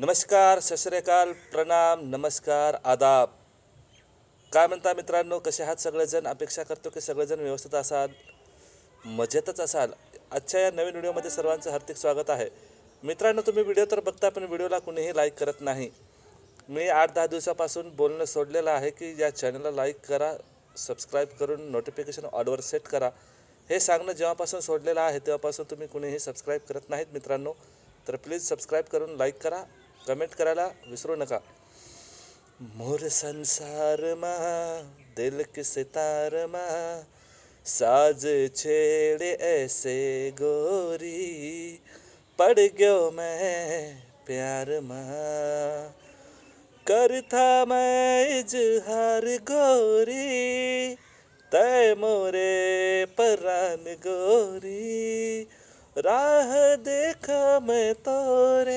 नमस्कार सश्रेकाल प्रणाम नमस्कार आदाब. काय म्हणता मित्रांनो कसे आहात सगळेजण? अपेक्षा करतो की सगळेजण व्यवस्थित असाल मजेतच असाल. आजच्या या नवीन व्हिडिओमध्ये सर्वांचं हार्दिक स्वागत आहे. मित्रांनो तुम्ही व्हिडिओ तर बघता पण व्हिडिओला कुणीही लाईक करत नाही. मी आठ दहा दिवसापासून बोलणं सोडलेलं आहे की या चॅनलला लाईक करा सबस्क्राईब करून नोटिफिकेशन ऑलवर सेट करा. हे सांगणं जेव्हापासून सोडलेलं आहे तेव्हापासून तुम्ही कुणीही सबस्क्राईब करत नाहीत मित्रांनो. तर प्लीज सबस्क्राईब करून लाईक करा. कमेंट करायला विसरू नका. मोर संसार मा दिल के सितार मा साज छेड़े ऐसे गोरी पड़ गयो मैं प्यार मा। करता मैं इजहार गोरी तय मोरे परान गोरी राह देखा मैं तोरे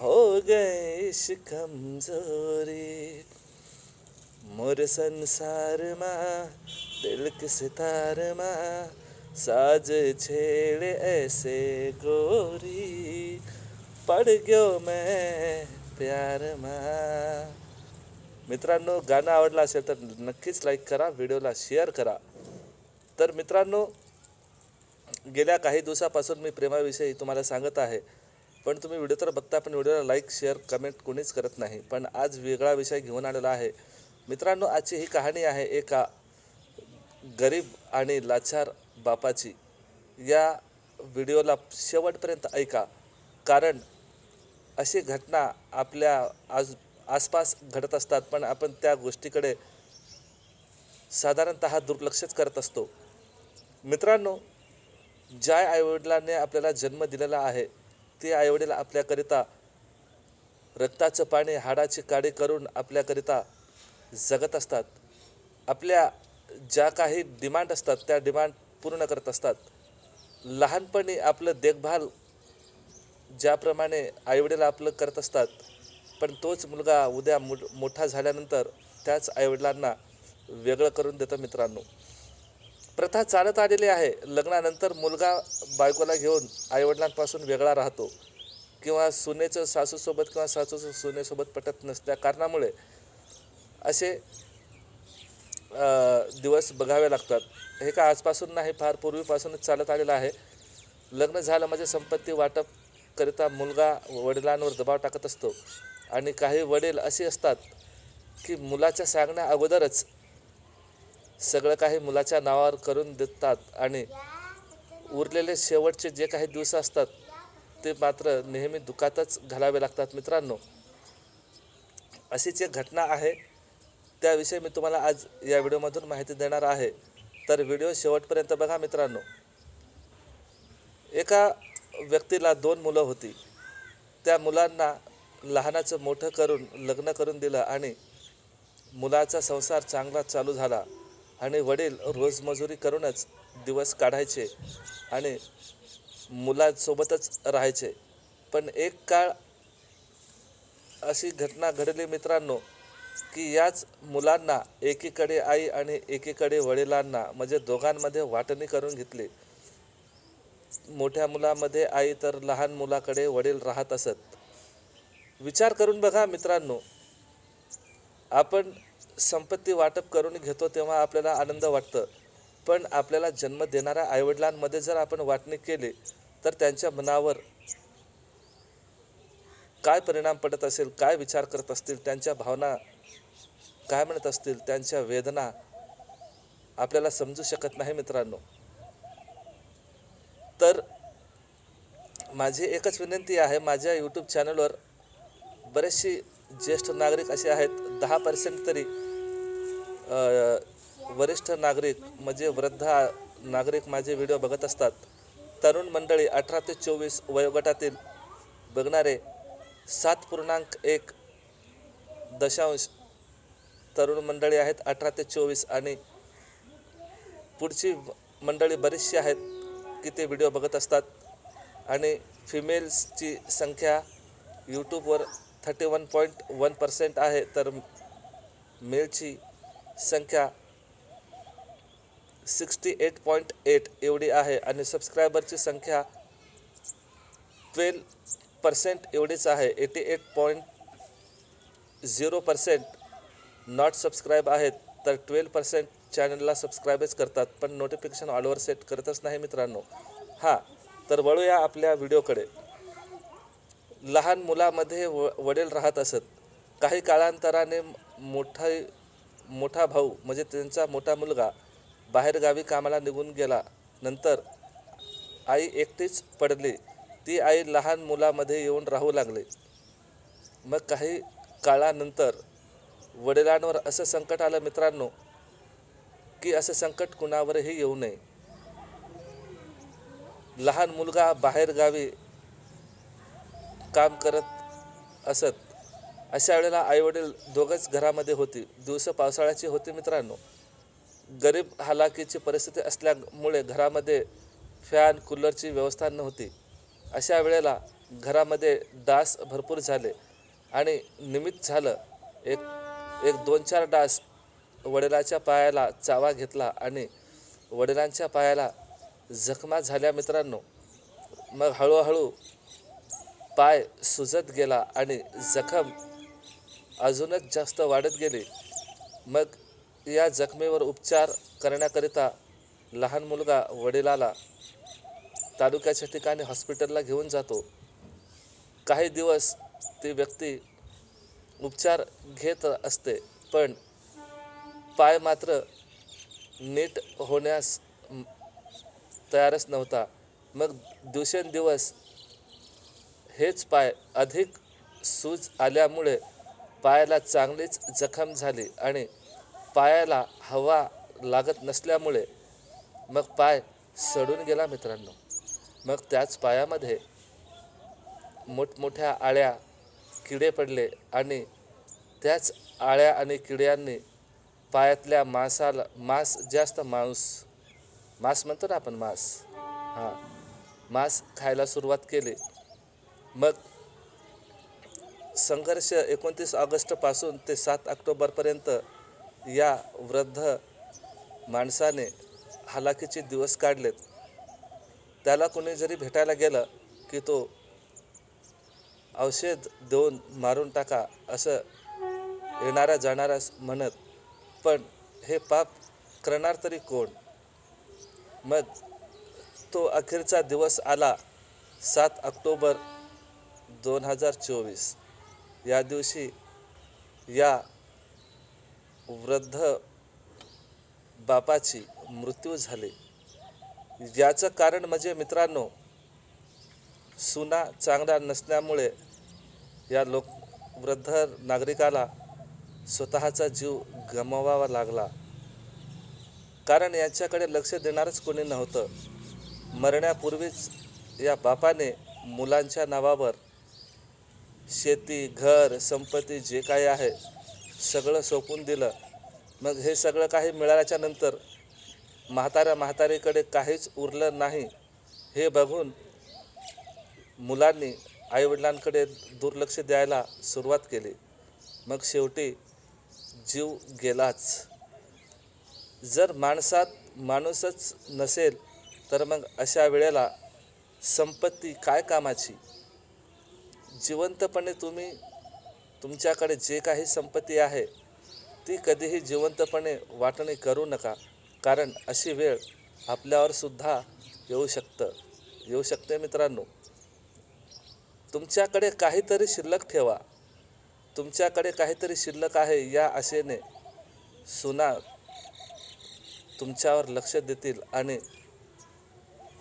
हो गए इश्क कमजोरी। मोर संसार मा दिल के सितार मा साज छेड़े ऐसे गोरी। पड़ गयो मैं प्यार मा। मित्रांनो गाणं आवडलं असेल तर नक्कीच लाईक करा व्हिडिओला शेअर करा. तर मित्रांनो गेल्या काही दिवसापासून मी प्रेमाविषयी तुम्हाला सांगत आहे. पण तुम्ही व्हिडिओ तर बघता पण व्हिडिओला लाईक शेअर कमेंट कोणीच करत नाही. पण आज वेगळा विषय घेऊन आलेला आहे. मित्रांनो आजची ही कहाणी आहे एका गरीब आणि लाचार बापाची. या व्हिडिओला शेवटपर्यंत ऐका. कारण अशी घटना आपल्या आज आसपास घडत असतात पण आपण त्या गोष्टीकडे साधारणत दुर्लक्षच करत असतो. मित्रांनो ज्या आईवडिलांनी आपल्याला जन्म दिलेला आहे ते आईवडील आपल्याकरिता रक्ताचं पाणी हाडाची काडी करून आपल्याकरिता जगत असतात. आपल्या ज्या काही डिमांड असतात त्या डिमांड पूर्ण करत असतात. लहानपणी आपलं देखभाल ज्याप्रमाणे आईवडील आपलं करत असतात पण तोच मुलगा उद्या मो मोठा झाल्यानंतर त्याच आईवडिलांना वेगळं करून देतं मित्रांनो. प्रथा चालत आलेली आहे. लग्नानंतर मुलगा बायकोला घेऊन आईवडिलांपासून वेगळा राहतो. किंवा सुनेचं सासूसोबत किंवा सासूचं सुनेसोबत पटत नसल्या कारणामुळे असे दिवस बघावे लागतात. हे का आजपासून नाही फार पूर्वीपासूनच चालत आलेलं आहे. लग्न झालं म्हणजे संपत्ती वाटप करिता मुलगा वडिलांवर दबाव टाकत असतो. आणि काही वडील असे असतात की मुलाच्या सांगण्या अगोदरच सगळं काही मुलाच्या नावावर करून देतात आणि उरलेले शेवटचे जे काही दिवस असतात ते मात्र नेहमी दुखातच घालावे लागतात मित्रांनो. अशीच एक घटना आहे. त्याविषयी मी तुम्हाला आज या व्हिडिओमधून माहिती देणार आहे. तर व्हिडिओ शेवटपर्यंत बघा मित्रांनो. एका व्यक्तीला दोन मुलं होती. त्या मुलांना लहानाचं मोठं करून लग्न करून दिलं आणि मुलाचा संसार चांगला चालू झाला. आणि वडील रोजमजुरी करूनच दिवस काढायचे आणि मुलांसोबतच राहायचे. पण एक काळ अशी घटना घडली मित्रांनो की याच मुलांना एकीकडे आई आणि एकीकडे वडिलांना म्हणजे दोघांमध्ये वाटणी करून घेतली. मोठ्या मुलामध्ये आई तर लहान मुलाकडे वडील राहत असत. विचार करून बघा मित्रांनो आपण संपत्ती वाटप करून घेतो तेव्हा आपल्याला आनंद वाटतं. पण आपल्याला जन्म देणाऱ्या आईवडिलांमध्ये जर आपण वाटणी केली तर त्यांच्या मनावर काय परिणाम पडत असेल काय विचार करत असतील त्यांच्या भावना काय म्हणत असतील त्यांच्या वेदना आपल्याला समजू शकत नाही मित्रांनो. तर माझी एकच विनंती आहे माझ्या यूट्यूब चॅनलवर बरेचसे ज्येष्ठ नागरिक असे आहेत दहा पर्सेंट तरी वरिष्ठ नागरिक म्हणजे वृद्ध नागरिक माझे व्हिडिओ बघत असतात. तरुण मंडळी अठरा ते चोवीस वयोगटातील बघणारे सात पूर्णांक एक दशांश तरुण मंडळी आहेत अठरा ते चोवीस. आणि पुढची मंडळी बरीचशी आहेत की ते व्हिडिओ बघत असतात. आणि फिमेल्सची संख्या यूट्यूबवर thirty one point one percent आहे. तर मेलची संख्या सिक्स्टी एट पॉईंट एट एवढी आहे आणि सबस्क्रायबरची संख्या ट्वेल्व पर्सेंट एवढीच आहे. Eighty eight point zero percent not subscribe आहेत तर ट्वेल्व पर्सेंट चॅनलला सबस्क्राईबच करतात पण नोटिफिकेशन ऑलवर सेट करतच नाही मित्रांनो. हां तर वळूया आपल्या व्हिडिओकडे लहान मुलामध्ये व वडील राहत असत. काही काळांतराने मोठा मोठा भाऊ म्हणजे त्यांचा मोठा मुलगा बाहेरगावी कामाला निघून गेला. नंतर आई एकटीच पडली. ती आई लहान मुलामध्ये येऊन राहू लागली. मग काही काळानंतर वडिलांवर असं संकट आलं मित्रांनो की असं संकट कुणावरही येऊ नये. लहान मुलगा बाहेरगावी काम करत असत. अशा वेळेला आईवडील दोघंच घरामध्ये होती. दिवस पावसाळ्याची होती मित्रांनो. गरीब हालाकीची परिस्थिती असल्यामुळे घरामध्ये फॅन कूलरची व्यवस्था नव्हती. अशा वेळेला घरामध्ये डास भरपूर झाले आणि निमित्त झालं. एक एक दोन चार डास वडिलांच्या पायाला चावा घेतला आणि वडिलांच्या पायाला जखमा झाल्या मित्रांनो. मग हळूहळू पाय सुजत गेला आणि जखम अजूनच जास्त वाढत गेली. मग या जखमेवर उपचार करण्याकरिता लहान मुलगा वडिलाला तालुक्याच्या ठिकाणी हॉस्पिटलला घेऊन जातो. काही दिवस ती व्यक्ती उपचार घेत असते पण पाय मात्र नीट होण्यास तयारच नव्हता. मग दिवसेंदिवस हेच पाय अधिक सूज आल्यामुळे पायाला चांगलीच जखम झाली आणि पायाला हवा लागत नसल्यामुळे मग पाय सडून गेला मित्रांनो. मग त्याच पायामध्ये मोठमोठ्या आळ्या किडे पडले आणि त्याच आळ्या आणि किड्यांनी पायातल्या मांसाला मांस जास्त मांस मांस म्हणतो ना आपण मांस हां मांस खायला सुरुवात केली. मग संघर्ष एकोणतीस ऑगस्टपासून ते सात ऑक्टोबरपर्यंत या वृद्ध माणसाने हालाकीचे दिवस काढलेत. त्याला कोणी जरी भेटायला गेलं की तो औषध देऊन मारून टाका असं येणाऱ्या जाणाऱ्या म्हणत पण हे पाप करणार तरी कोण? मग तो अखेरचा दिवस आला सात ऑक्टोबर दोन हजार चोवीस. या दिवशी या वृद्ध बापाची मृत्यू झाली. याचं कारण म्हणजे मित्रांनो सुना चांगला नसल्यामुळे या लोक वृद्ध नागरिकाला स्वतःचा जीव गमवावा लागला. कारण यांच्याकडे लक्ष देणारच कोणी नव्हतं. मरण्यापूर्वीच या बापाने मुलांच्या नावावर शेती घर संपत्ती जे काही आहे सगळं सोपून दिलं. मग हे सगळं काही मिळाल्याच्या नंतर म्हाताऱ्या म्हातारीकडे काहीच उरलं नाही. हे बघून मुलांनी आईवडिलांकडे दुर्लक्ष द्यायला सुरुवात केली. मग शेवटी जीव गेलाच. जर माणसात माणूसच नसेल तर मग अशा वेळेला संपत्ती काय कामाची? जिवंतपणे तुम्ही तुमच्याकडे जे काही संपत्ती आहे ती कधीही जिवंतपणे वाटणी करू नका कारण अशी वेळ आपल्यावर सुद्धा येऊ शकतं. येऊ शकते मित्रांनो. तुमच्याकडे काहीतरी शिल्लक ठेवा. तुमच्याकडे काहीतरी शिल्लक आहे या आशेने सुना तुमच्यावर लक्ष देतील आणि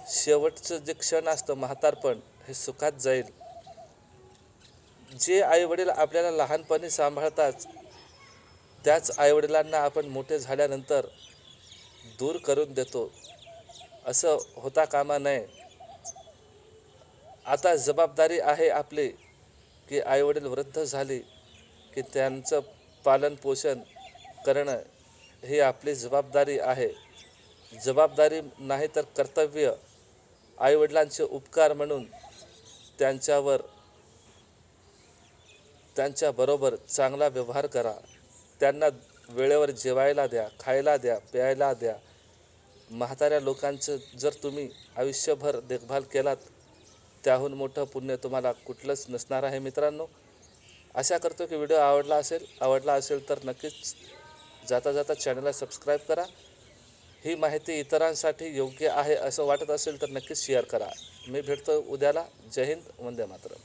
शेवटचं जे क्षण असतं म्हातारपण हे सुखात जाईल. जे आईवडील आपल्याला लहानपणी सांभाळतात त्याच आईवडिलांना आपण मोठे झाल्यानंतर दूर करून देतो. असं होता कामा नये. आता जबाबदारी आहे आपली की आईवडील वृद्ध झाली की त्यांचं पालनपोषण करणं ही आपली जबाबदारी आहे. जबाबदारी नाही तर कर्तव्य आईवडिलांचे उपकार म्हणून त्यांच्यावर त्यांच्याबरोबर चांगला व्यवहार करा. त्यांना वेळेवर जेवायला द्या खायला द्या प्यायला द्या. म्हाताऱ्या लोकांचं जर तुम्ही आयुष्यभर देखभाल केलात त्याहून मोठं पुण्य तुम्हाला कुठलंच नसणार आहे मित्रांनो. आशा करतो की व्हिडिओ आवडला असेल. आवडला असेल तर नक्कीच जाता जाता चॅनलला सबस्क्राईब करा. ही माहिती इतरांसाठी योग्य आहे असं वाटत असेल तर नक्कीच शेअर करा. मी भेटतो उद्याला. जय हिंद. वंदे मातरम.